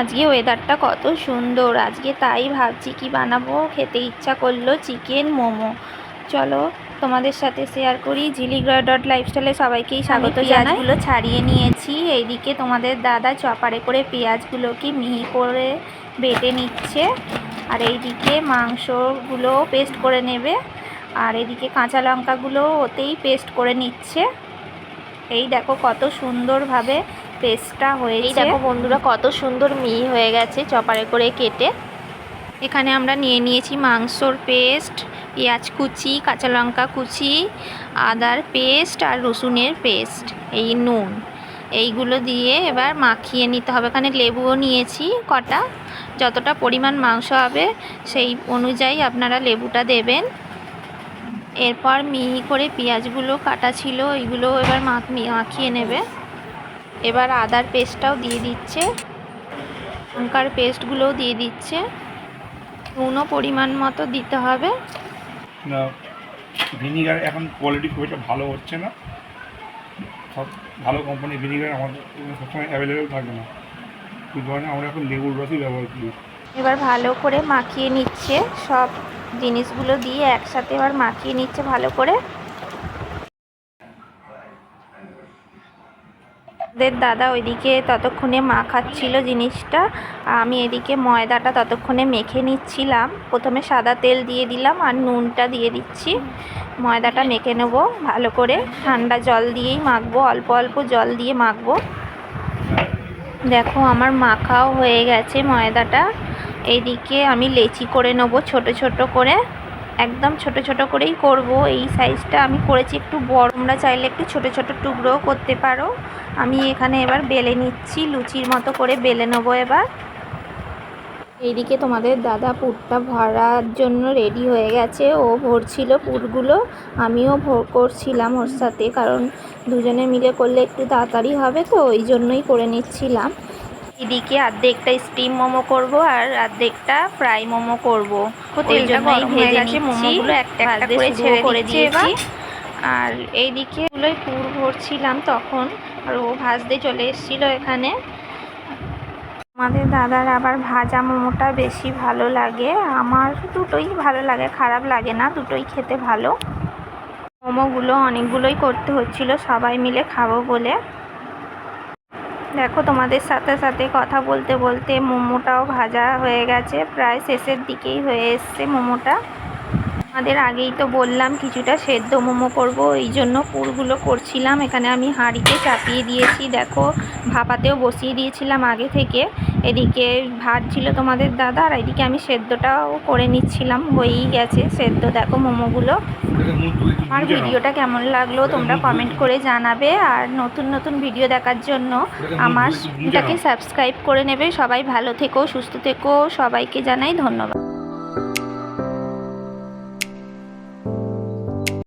আজকে ওয়েদারটা কত সুন্দর। আজকে তাই ভাবছি কি বানাবো? খেতে ইচ্ছা করল চিকেন মোমো। চলো তোমাদের সাথে শেয়ার করি ঝিলিগ্রা ডট লাইফস্টাইলে সবাইকেই স্বাগত পেঁয়াজগুলো ছাড়িয়ে নিয়েছি। এইদিকে তোমাদের দাদা চপারে করে পেঁয়াজগুলোকে মিহি করে বেটে নিচ্ছে। আর এইদিকে মাংসগুলো পেস্ট করে নেবে। আর এদিকে কাঁচা লঙ্কাগুলো ওতেই পেস্ট করে নিচ্ছে। এই দেখো কত সুন্দরভাবে পেস্টটা হয়েছে। দেখো বন্ধুরা, কত সুন্দর মিহি হয়ে গেছে চপারে করে কেটে। এখানে আমরা নিয়ে নিয়েছি মাংসর পেস্ট, পেঁয়াজ কুচি, কাঁচা লঙ্কা কুচি, আদার পেস্ট আর রসুনের পেস্ট, এই নুন। এইগুলো দিয়ে এবার মাখিয়ে নিতে হবে। এখানে লেবুও নিয়েছি কটা। যতটা পরিমাণ মাংস হবে সেই অনুযায়ী আপনারা লেবুটা দেবেন। এরপর মিহি করে পেঁয়াজগুলো কাটা ছিল এইগুলো এবার মাখ মাখিয়ে নেবে। এবার আদার পেস্টটাও দিয়ে দিচ্ছে। লঙ্কার পেস্টগুলোও দিয়ে দিচ্ছে। নুনও পরিমাণ মতো দিতে হবে। না ভিনিগার এখন কোয়ালিটি খুব একটা ভালো হচ্ছে না। সব ভালো কোম্পানির ভিনিগার আমাদের সবসময় অ্যাভেলেবেল থাকে না। ওই কারণে আমরা এখন লেবুর রসই ব্যবহার করি। এবার ভালো করে মাখিয়ে নিচ্ছে। সব জিনিসগুলো দিয়ে একসাথে এবার মাখিয়ে নিচ্ছে ভালো করে। ওদের দাদা ওইদিকে ততক্ষণে মাখাচ্ছিল জিনিসটা, আমি এদিকে ময়দাটা ততক্ষণে মেখে নিচ্ছিলাম। প্রথমে সাদা তেল দিয়ে দিলাম আর নুনটা দিয়ে দিচ্ছি। ময়দাটা মেখে নেব ভালো করে। ঠান্ডা জল দিয়েই মাখবো, অল্প অল্প জল দিয়ে মাখবো। দেখো আমার মাখাও হয়ে গেছে ময়দাটা। এইদিকে আমি লেচি করে নেব ছোট ছোট করে। একদম ছোট ছোট করেই করব। এই সাইজটা আমি করেছি একটু বড়। তোমরা চাইলে একটু ছোট ছোট টুকরোও করতে পারো। আমি এখানে এবার বেলে নিচ্ছি, লুচির মতো করে বেলে নেব এবার। এইদিকে তোমাদের দাদা পুরটা ভরার জন্য রেডি হয়ে গেছে। ও ভরছিল পুরগুলো। আমিও ভর করছিলাম ওর সাথে, কারণ দুজনে মিলে করলে একটু তাড়াতাড়ি হবে তো, ওই জন্যই করে নিচ্ছিলাম। এদিকে অর্ধেকটা স্টিম মোমো করব আর অর্ধেকটা ফ্রাই মোমো করব। তেলটা গরম হয়ে গেছে মোমোগুলো একটা একটা করে ছেড়ে করে দিয়েছি। আর এইদিকে ওগুলোই পুর ভরছিলাম তখন আর ও ভাজতে চলে এসেছিল এখানে। আমাদের দাদার আবার ভাজা মোমোটা বেশি ভালো লাগে। আমার দুটোই ভালো লাগে খারাপ লাগে না দুটোই খেতে ভালো। মোমোগুলো অনেকগুলোই করতে হচ্ছিল সবাই মিলে খাব বলে। দেখো, তোমাদের সাথে সাথে কথা বলতে বলতে মোমোটাও ভাজা হয়ে গেছে। প্রায় শেষের দিকেই হয়ে এসছে মোমোটা। আমাদের আগেই তো বললাম, কিছুটা সেদ্ধ মোমো করব, এই জন্য পুরগুলো করছিলাম। এখানে আমি হাঁড়িতে চাপিয়ে দিয়েছি, দেখো, ভাপাতেও বসিয়ে দিয়েছিলাম আগে থেকে। এদিকে ভাত ছিল তোমাদের দাদা আর এদিকে আমি সেদ্ধটাও করে নিচ্ছিলাম, হয়েই গেছে সেদ্ধ। দেখো মোমোগুলো। আমার ভিডিওটা কেমন লাগল তোমরা কমেন্ট করে জানাবে, আর নতুন নতুন ভিডিও দেখার জন্য আমার এটাকে সাবস্ক্রাইব করে নেবে। সবাই ভালো থেকো, সুস্থ থেকো, সবাইকে জানাই ধন্যবাদ।